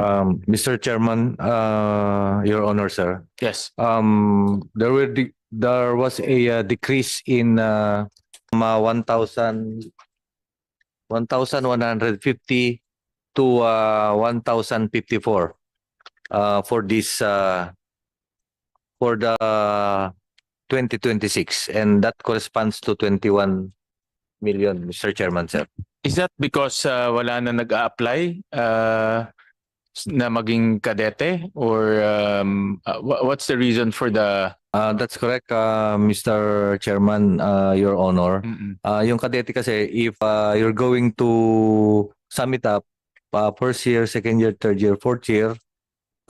Um, Mr. Chairman, uh, Your Honor, sir. Yes. Um, there were de- there was a uh, decrease in uh, 1,000 1,150 to uh, 1,054 uh, for this uh, for the 2026 and that corresponds to 21 million, Mr. Chairman, sir. Is that because uh, wala na nag-a-apply uh, na maging kadete or um, uh, wha- what's the reason for the Uh, that's correct, uh, Mr. Chairman, uh, Your Honor. Mm-mm. Ah, yung kadete kasi if ah, you're going to sum it up, ah, first year, second year, third year, fourth year,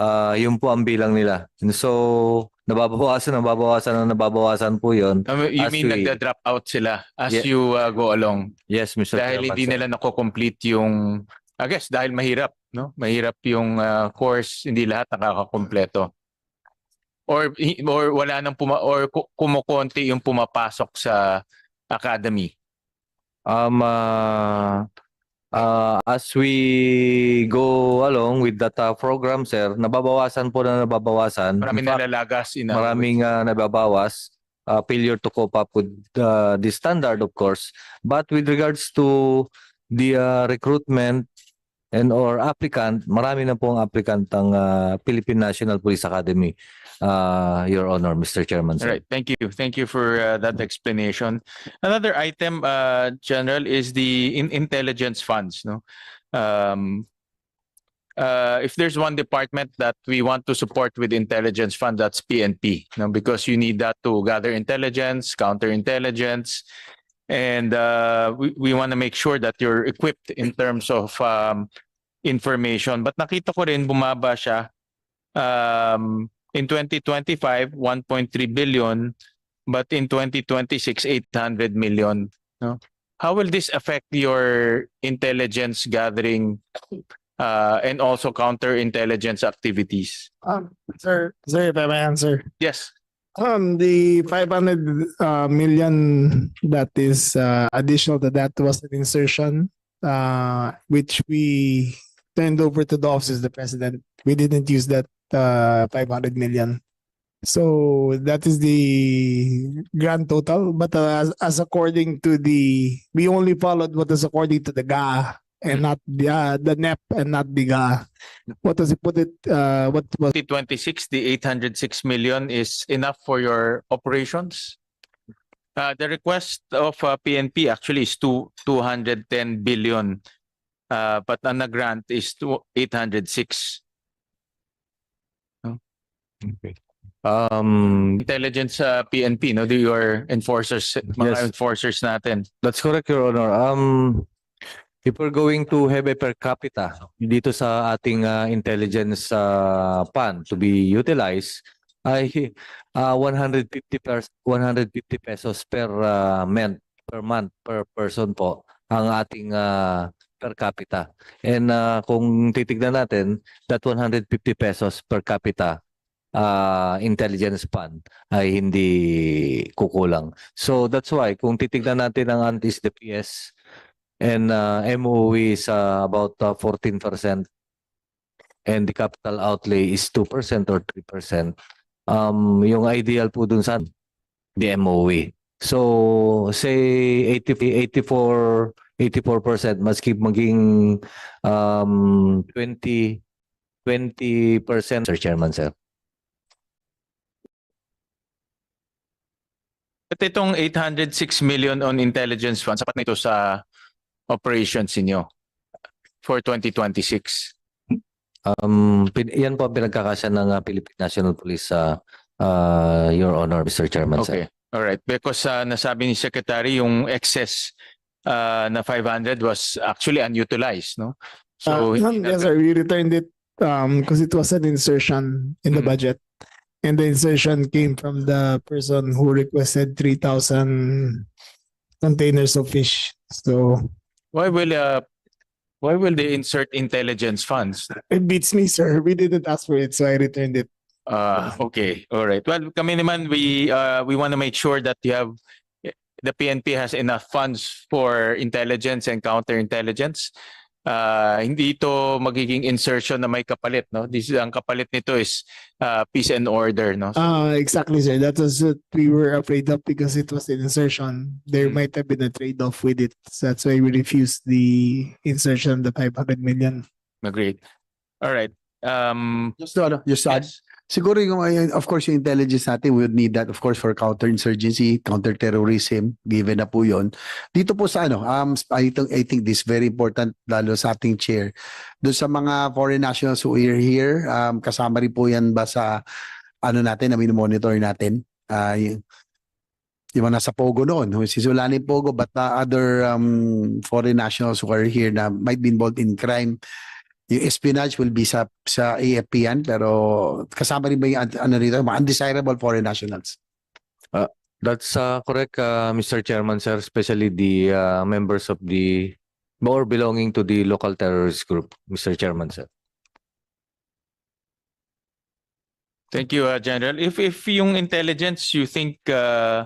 ah yun po ang bilang nila. And so nababawasan, nababawasan, nababawasan po yun. Um, you As mean we- nagda-drop out sila as Yeah. you uh, go along Yes, Mr. dahil Chairman, hindi sir. nila nako-complete yung I guess dahil mahirap, no? Mahirap yung uh, course, hindi lahat nakakakumpleto. Or or wala nang puma or ku- kumukonti yung pumapasok sa academy. Um, ah, ah, as we go along with that ah, program, sir, nababawasan po na nababawasan. Maraming fact, nalalagas in maraming uh, nababawas uh, failure to cope up with uh, the standard of course but with regards to the uh, recruitment and or applicant marami na pong applicant ang uh, Philippine National Police Academy uh, your honor Mr. Chairman sir. right, thank you. Thank you for uh, that explanation. Another item, uh, General, is the in intelligence funds, no? Um, uh, if there's one department that we want to support with intelligence fund, that's PNP, no? Because you need that to gather intelligence, counter intelligence, and uh, we, we want to make sure that you're equipped in terms of um, information. But nakita ko rin bumaba siya um, in 2025 1.3 billion but in 2026 800 million no how will this affect your intelligence gathering uh, and also counter intelligence activities Um, sir, sir, if I may answer. yes Um, the five hundred uh million that is uh additional to that was an insertion uh which we turned over to the office of the president. We didn't use that uh five hundred million. So that is the grand total, but uh, as as according to the, we only followed what is according to the GA and not the uh, the NEP and not the GA. What does it put it uh what was 2026 the 806 million is enough for your operations uh, the request of uh, PNP actually is two 210 billion uh, but on the grant is two 806 Um, intelligence sa PNP, no? Do your enforcers, mga Yes. enforcers natin. That's correct, Your Honor. Um, if we're going to have a per capita dito sa ating uh, intelligence uh, fund to be utilized, ay uh, 150 per 150 pesos per uh, month per month per person po ang ating uh, per capita. And uh, kung titignan natin, that 150 pesos per capita uh, intelligence fund ay hindi kukulang. So that's why kung titignan natin ang antis DPS and uh, MOE is uh, about uh, 14% and the capital outlay is 2% or 3%. Um, yung ideal po dun sa the MOE. So say 80, 84 84% maski maging um 20 20% Sir Chairman sir. At itong 806 million on intelligence fund, sapat na ito sa operations inyo for 2026. Um, pin- yan po ang pinagkakasya ng uh, Philippine National Police sa uh, Your Honor, Mr. Chairman. sir. Okay. All right. Because uh, nasabi ni Secretary yung excess uh, na 500 was actually unutilized, no? So, Uh, hindi yes, na- sir. We returned it um because it was an insertion in the Mhm. budget. And the insertion came from the person who requested three thousand containers of fish. So why will uh, why will they insert intelligence funds? it beats me, sir. We didn't ask for it, so I returned it. Uh, okay. All right. Well, kami naman, we, uh, we want to make sure that you have, the PNP has enough funds for intelligence and counterintelligence. Uh, hindi ito magiging insertion na may kapalit, no? This is ang kapalit nito is uh, peace and order, no? Uh, exactly, sir. That was what we were afraid of because it was an insertion. There Mm. might have been a trade-off with it. So that's why we refused the insertion of the five hundred million. Agreed. All right. Um, Just to, ano, just to add, yes. Siguro yung, of course, yung intelligence natin, we would need that, of course, for counterinsurgency, counterterrorism, given na po yun. Dito po sa ano, um, I think, I think this very important, lalo sa ating chair. Doon sa mga foreign nationals who are here, um, kasama rin po yan ba sa, ano natin, na monitor natin? Ah, yung, yung mga nasa Pogo noon, si Sulani Pogo, but the other um, foreign nationals who are here na might be involved in crime, yung espionage will be sa sa AFP yan, pero kasama rin ba yung ano rito, mga undesirable foreign nationals? That's uh, correct, uh, Mr. Chairman, sir, especially the uh, members of the or belonging to the local terrorist group, Mr. Chairman, sir. Thank you, uh, General. If if yung intelligence you think uh,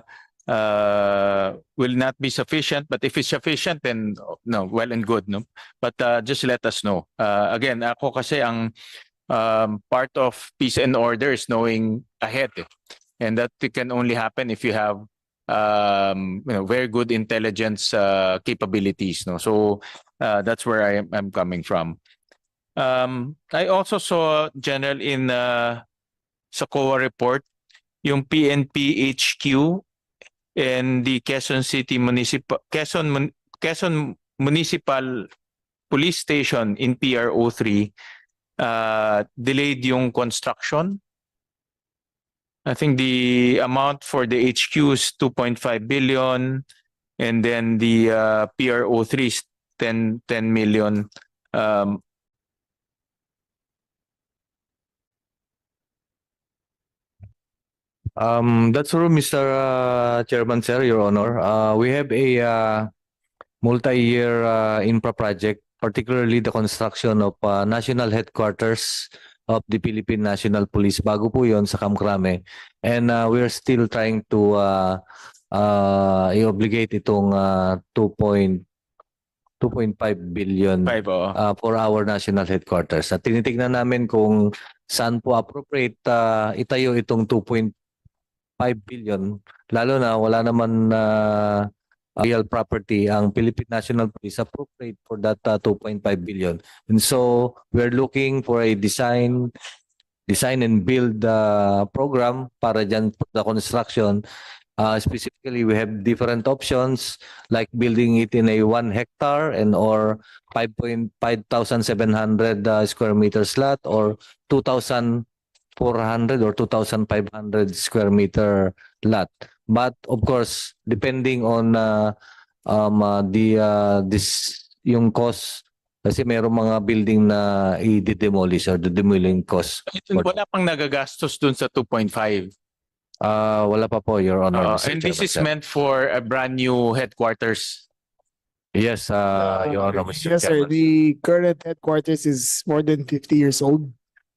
uh, will not be sufficient, but if it's sufficient, then no, well and good, no. But uh, just let us know. Uh, again, ako kasi ang um, part of peace and order is knowing ahead, eh. and that it can only happen if you have um, you know very good intelligence uh, capabilities, no. So uh, that's where I am I'm coming from. Um, I also saw General in. Uh, sa COA report, yung PNP HQ and the Quezon City Municipal Quezon Quezon Municipal Police Station in PRO 3 uh, delayed yung construction. I think the amount for the HQ is 2.5 billion and then the uh, PRO 3 is 10 10 million. Um, Um, that's true, Mr. uh, Chairman, sir, Your Honor. Uh, we have a uh, multi-year uh, infra project, particularly the construction of uh, national headquarters of the Philippine National Police. Bago po yon sa Kamkrame. And uh, we're still trying to uh, uh, i-obligate itong uh, 2.2.5 billion five, oh. uh, for our national headquarters. At tinitignan namin kung saan po appropriate uh, itayo itong 2.5 billion. Lalo na wala naman uh, real property ang Philippine National Police appropriate for that uh, 2.5 billion. And so we're looking for a design design and build uh, program para dyan for the construction. Uh, specifically, we have different options like building it in a one hectare and or 5,700 uh, square meters lot or 2,400 or 2,500 square meter lot. But of course, depending on uh, um, uh, the uh, this yung cost kasi merong mga building na i-demolish or the demolishing cost. Ito, wala pang nagagastos dun sa 2.5. Uh, wala pa po, Your Honor. Uh, and this is sir. meant for a brand new headquarters. Yes, uh, Your Honor, Mr. Yes, sir. Chairman. The current headquarters is more than fifty years old.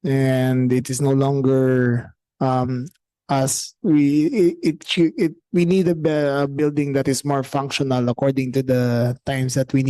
And it is no longer um as we it it, it we need a, a building that is more functional according to the times that we need.